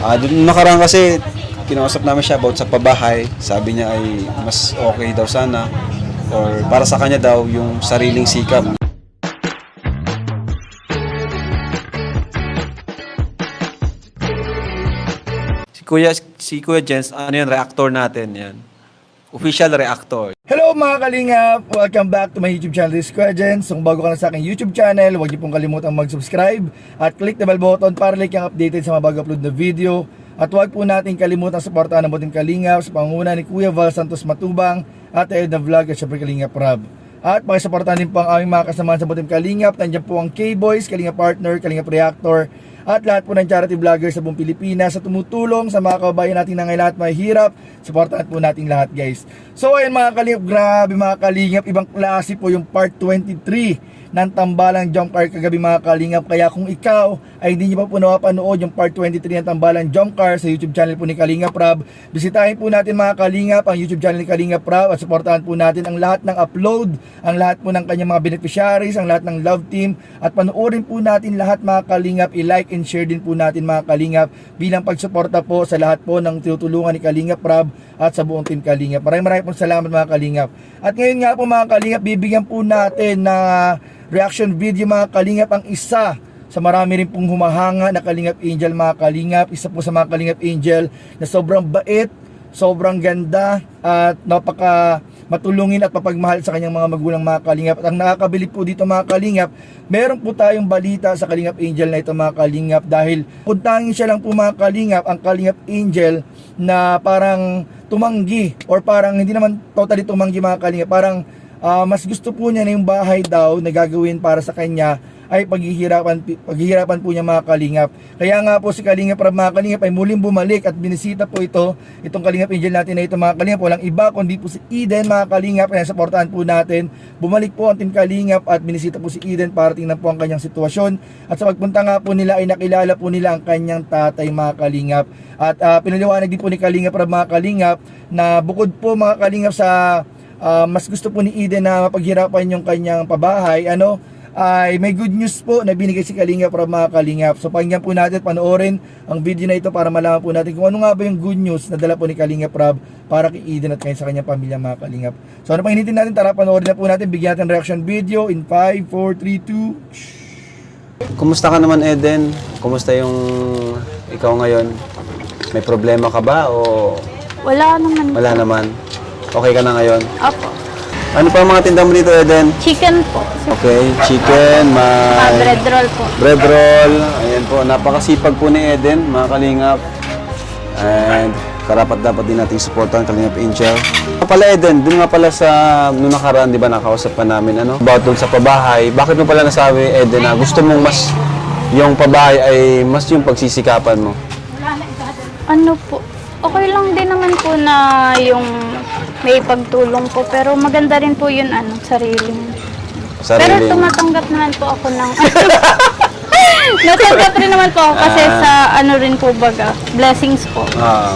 Dun nakaraan kasi kinausap namin siya about sa pabahay. Sabi niya ay mas okay daw sana or para sa kanya daw yung sariling sikap. Si Kuya si Kuya Jens, ano yun, reactor natin yan. Official reactor. Hello mga kalingap! Welcome back to my YouTube channel, this Jens. Kung bago ka na sa aking YouTube channel, huwag niyo pong kalimutang mag-subscribe at click the bell button para like ang updated sa mga bago upload na video. At huwag po natin kalimutang suportahan ang buting kalingap sa pangunguna ni Kuya Val Santos Matubang at Edna Vlog at syempre Kalingap Rob. At pakisuportahan din po ang aming mga kasamahan sa buting kalingap. Nandiyan po ang K-Boys, Kalingap Partner, Kalingap Reactor, at lahat po ng charity vloggers sa buong Pilipinas sa tumutulong sa mga kababayan natin na ngayon lahat may hirap. Supportahan po natin lahat guys. So ayun mga kalingap, grabe mga kalingap, ibang klase po yung part 23 ng tambalang jump car kagabi mga kalingap. Kaya kung ikaw ay hindi niyo pa po napapanood yung part 23 ng tambalang jump car sa YouTube channel po ni Kalingap Rab, bisitahin po natin mga kalingap ang YouTube channel ni Kalingap Rab at supportahan po natin ang lahat ng upload, ang lahat po ng kanyang mga beneficiaries, ang lahat ng love team at panoorin po natin lahat mga kalingap, i-like and share din po natin mga kalingap bilang pagsuporta po sa lahat po ng tinutulungan ni Kalingap Rab at sa buong team Kalingap. Maraming maraming po salamat mga kalingap. At ngayon nga po mga kalingap, bibigyan po natin na reaction video mga kalingap ang isa sa marami rin pong humahanga na Kalingap Angel mga Kalingap. Isa po sa mga Kalingap Angel na sobrang bait, sobrang ganda at napaka matulungin at papagmahal sa kanyang mga magulang mga Kalingap. At ang nakakabilib po dito mga Kalingap, meron po tayong balita sa Kalingap Angel na ito mga Kalingap dahil puntangin siya lang po mga Kalingap, ang Kalingap Angel na parang tumanggi or parang hindi naman totally tumanggi mga Kalingap, parang Ah, mas gusto po niya na yung bahay daw na gagawin para sa kanya ay paghihirapan, paghihirapan po niya mga kalingap. Kaya nga po si Kalingap Rab mga kalingap ay muling bumalik at binisita po ito, itong Kalingap Angel natin na ito mga kalingap. Walang iba kundi po si Eden mga kalingap. Kaya supportahan po natin. Bumalik po ang Team Kalingap at binisita po si Eden para tingnan po ang kanyang sitwasyon. At sa pagpunta nga po nila ay nakilala po nila ang kanyang tatay mga kalingap. At uh, pinaliwanag din po ni Kalingap Rab mga kalingap na bukod po mga kalingap sa Ah, mas gusto po ni Eden na mapaghirapan yung kanyang pabahay, ano, ay may good news po na binigay si Kalingap para mga Kalingap. So pakinggan po natin, panoorin ang video na ito para malaman po natin kung ano nga ba yung good news na dala po ni Kalingap Rob para kay Eden at kayo sa kanyang pamilya mga Kalingap. So ano pang hinitin natin, tara panoorin na po natin, bigyan natin reaction video in 5, 4, 3, 2, Kumusta ka naman Eden? Kumusta yung ikaw ngayon? May problema ka ba o Wala naman. wala naman? Okay ka na ngayon? Opo. Ano pa ang mga tinda mo dito Eden? Chicken po. Okay, chicken, may bread roll po. bread roll. Ayan po, napakasipag po ni Eden, mga kalingap. And karapat dapat din nating supportan Kalingap Angel. Nga pala Eden, dun nga pala sa nung nakaraan, di ba nakausap pa namin ano, about dun sa pabahay. Bakit mo pala nasabi Eden na gusto mong mas yung pabahay ay mas yung pagsisikapan mo? Ano po? Okay lang din naman po na yung may pagtulong po. Pero maganda rin po yun, ano, sariling. Pero Sarili. tumatanggap naman po ako ng... Natanggap rin naman po ako kasi Ah. sa ano rin po baga, blessings po. Ah,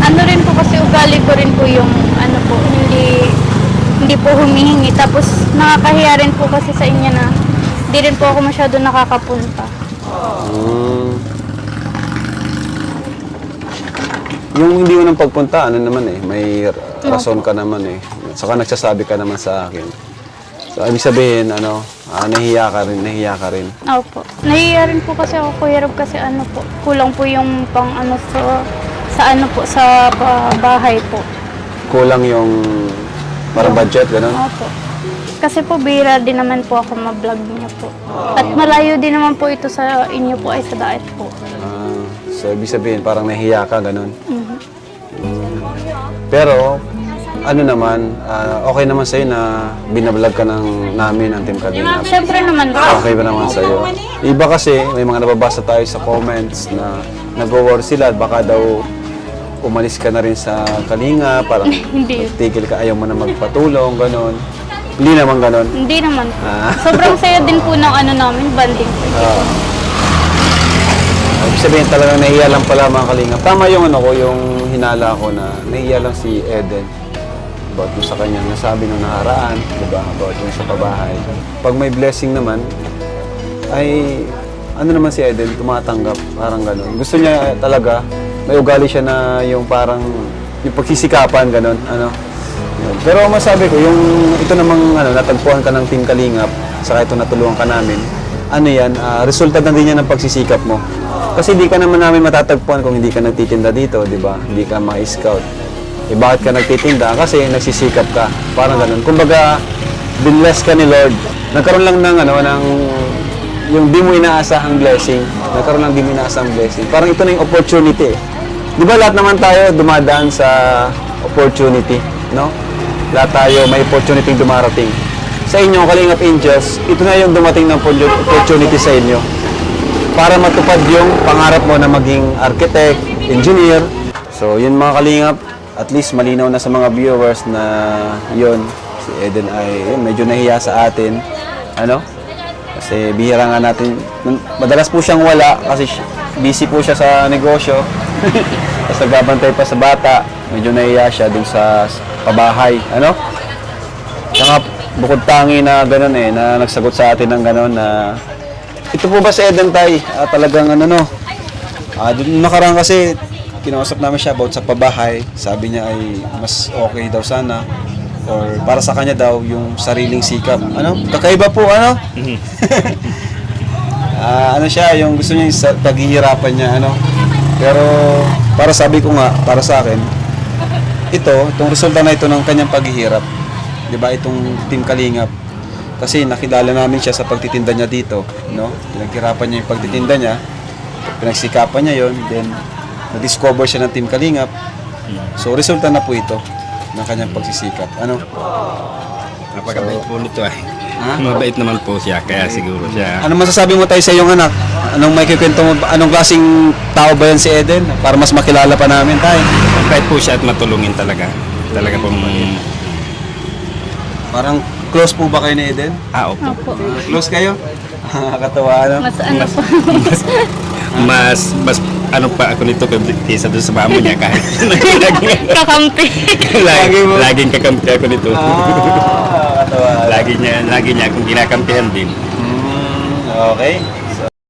Ano rin po kasi ugali ko rin po yung ano po, hindi hindi po humihingi. Tapos nakakahiya rin po kasi sa inyo na hindi rin po ako masyado nakakapunta. mm. Yung hindi mo nang pagpunta, ano naman eh, may rason ka naman eh. Saka nagsasabi ka naman sa akin. So, ibig sabihin, ano, ah, nahiya ka rin, nahiya ka rin. Opo. Nahiya rin po kasi ako, Kuya Rob, kasi ano po, kulang po yung pang ano sa, sa ano po, sa ba- bahay po. Kulang yung parang budget, gano'n. Opo. Kasi po, bira din naman po ako ma-vlog niya po. At malayo din naman po ito sa inyo po ay sa daet po. Ah, so, ibig sabihin, parang nahiya ka, gano'n. Mhm. Pero, ano naman, ah, okay naman sa'yo na binablog ka ng namin ang Team Kalingap. Siyempre naman po. Okay ba naman sa'yo? Iba kasi, may mga nababasa tayo sa comments na nag-war sila at baka daw umalis ka na rin sa Kalinga, parang Hindi. tigil ka, ayaw mo na magpatulong, gano'n. Hindi naman gano'n. Hindi naman po. Ah. Sobrang saya din po ng ano namin, banding. Ah. Ibig sabihin talagang nahiya lang pala mga kalingap. Tama yung ano ko, yung hinala ko na nahiya lang si Eden about yung sa kanya nasabi nung nakaraan, di ba? About yung sa pabahay. Pag may blessing naman, ay ano naman si Eden, tumatanggap, parang gano'n. Gusto niya talaga, may ugali siya na yung parang, yung pagsisikapan, gano'n, ano. Pero masabi ko, yung ito namang ano, natagpuan ka ng Team Kalingap, saka ito natulungan ka namin, ano yan, ah, resulta na din yan ng pagsisikap mo. Kasi hindi ka naman namin matatagpuan kung hindi ka nagtitinda dito, di ba? Hindi ka ma-scout. Eh, bakit ka nagtitinda? Kasi nagsisikap ka. Parang ganun. Kumbaga, binless ka ni Lord. Nagkaroon lang ng ano, ng yung di mo inaasahang blessing. Nagkaroon lang di mo inaasahang blessing. Parang ito na yung opportunity eh. Di ba lahat naman tayo dumadaan sa opportunity, no? Lahat tayo may opportunity dumarating. Sa inyo, Kalingap Angels, ito na yung dumating ng opportunity sa inyo para matupad yung pangarap mo na maging architect, engineer. So, yun mga kalingap, at least malinaw na sa mga viewers na yun, si Eden ay yun, medyo nahiya sa atin. Ano? Kasi bihira nga natin, madalas po siyang wala kasi si- busy po siya sa negosyo. Tapos nagbabantay pa sa bata, medyo nahiya siya dun sa pabahay. Ano? Saka bukod tangi na gano'n eh, na nagsagot sa atin ng gano'n na ito po ba si Eden Tay? Ah, talagang ano no? Ah, dun nakaraan kasi kinausap namin siya about sa pabahay. Sabi niya ay mas okay daw sana or para sa kanya daw yung sariling sikap. Ano? Kakaiba po ano? Ah, ano siya, yung gusto niya yung paghihirapan niya ano. Pero para sabi ko nga, para sa akin, ito, itong resulta na ito ng kanyang paghihirap. 'Di ba? Itong Team Kalingap. Kasi nakilala namin siya sa pagtitinda niya dito, no? Pinaghirapan niya yung pagtitinda niya. Pinagsikapan niya 'yon, then na-discover siya ng Team Kalingap. So resulta na po ito ng kanyang pagsisikap. Ano? Napakabait po nito ay. Ha? Mabait naman po siya, kaya siguro siya. Ano masasabi mo tayo sa iyong anak? Anong may kikwento mo? ba- Anong klaseng tao ba yan si Eden? Para mas makilala pa namin tayo. Mabait po siya at matulungin talaga. Talaga pong... Parang close po ba kayo ni Eden? Ah, opo. Opo. Close kayo? Nakakatawa, ano? Mas ano po. Mas, mas ano pa ako nito kaysa doon sa mamo niya kahit Kakampi. lagi, laging kakampi ako nito. Ah. Lagi niya, lagi niya akong kinakampihan din. Mm, okay.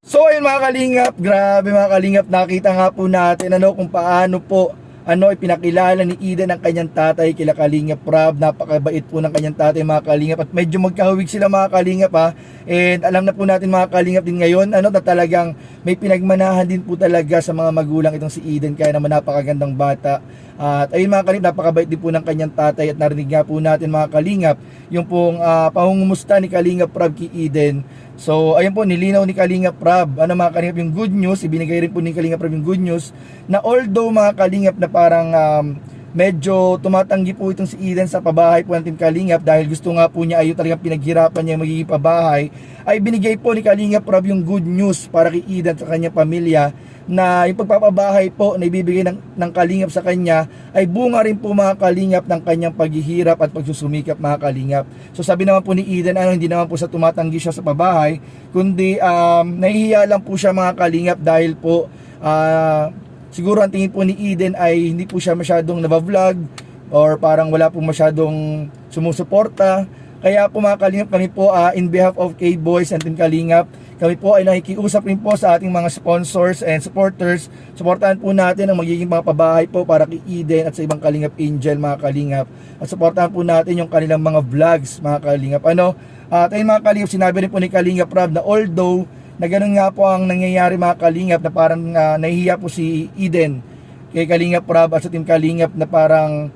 So ayun mga kalingap, grabe mga kalingap, nakita nga po natin ano kung paano po ano ipinakilala ni Eden ang kanyang tatay kila Kalingap Rob. Napakabait po ng kanyang tatay mga kalingap at medyo magkahawig sila mga kalingap ha. And alam na po natin mga kalingap din ngayon ano na talagang may pinagmanahan din po talaga sa mga magulang itong si Eden kaya naman napakagandang bata. At ayun mga kalingap, napakabait din po ng kanyang tatay at narinig nga po natin mga kalingap yung pong uh, pangungumusta ni Kalingap Rob kay Eden. So, ayun po, nilinaw ni Kalingap Rab. Ano mga Kalingap yung good news, ibinigay rin po ni Kalingap Rab yung good news na although mga Kalingap na parang um, medyo tumatanggi po itong si Eden sa pabahay po ng Team Kalingap dahil gusto nga po niya ayun talagang pinaghirapan niya magiging pabahay ay binigay po ni Kalingap Rab yung good news para kay Eden sa kanyang pamilya na yung pagpapabahay po na ibibigay ng, ng kalingap sa kanya ay bunga rin po mga kalingap ng kanyang paghihirap at pagsusumikap mga kalingap. So sabi naman po ni Eden, ano, hindi naman po sa tumatanggi siya sa pabahay, kundi um, nahihiya lang po siya mga kalingap dahil po ah, siguro ang tingin po ni Eden ay hindi po siya masyadong nabavlog or parang wala po masyadong sumusuporta. Kaya po mga kalingap kami po ah, in behalf of K-Boys and Team Kalingap, kami po ay nakikiusap rin po sa ating mga sponsors and supporters. Suportahan po natin ang magiging mga pabahay po para kay Eden at sa ibang Kalingap Angel mga Kalingap. At suportahan po natin yung kanilang mga vlogs mga Kalingap. Ano? At ayun mga Kalingap, sinabi rin po ni Kalingap Rob na although na ganun nga po ang nangyayari mga Kalingap na parang ah, nahihiya po si Eden kay Kalingap Rob at sa Team Kalingap na parang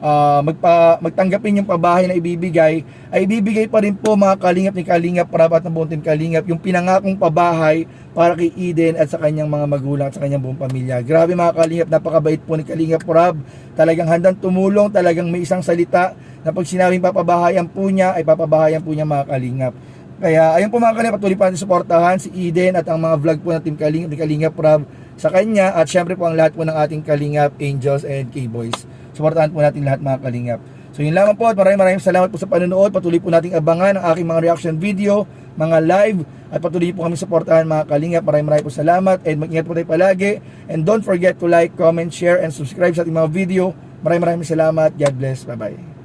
ah, magpa, magtanggapin yung pabahay na ibibigay, ay ibibigay pa rin po mga kalingap ni Kalingap Rab at ng buong team Kalingap yung pinangakong pabahay para kay Eden at sa kanyang mga magulang at sa kanyang buong pamilya. Grabe mga kalingap, napakabait po ni Kalingap Rab. Talagang handang tumulong, talagang may isang salita na pag sinabing papabahayan po niya, ay papabahayan po niya mga kalingap. Kaya ayun po mga kalingap, patuloy pa natin suportahan si Eden at ang mga vlog po ng Team Kalingap, ni Kalingap Rab sa kanya at syempre po ang lahat po ng ating Kalingap Angels and K-Boys. Suportahan po natin lahat mga Kalingap. So yun lamang po at maraming maraming salamat po sa panonood. Patuloy po nating abangan ang aking mga reaction video, mga live at patuloy po kami suportahan mga Kalingap. Maraming maraming po salamat and mag-ingat po tayo palagi. And don't forget to like, comment, share and subscribe sa ating mga video. Maraming maraming salamat. God bless. Bye-bye.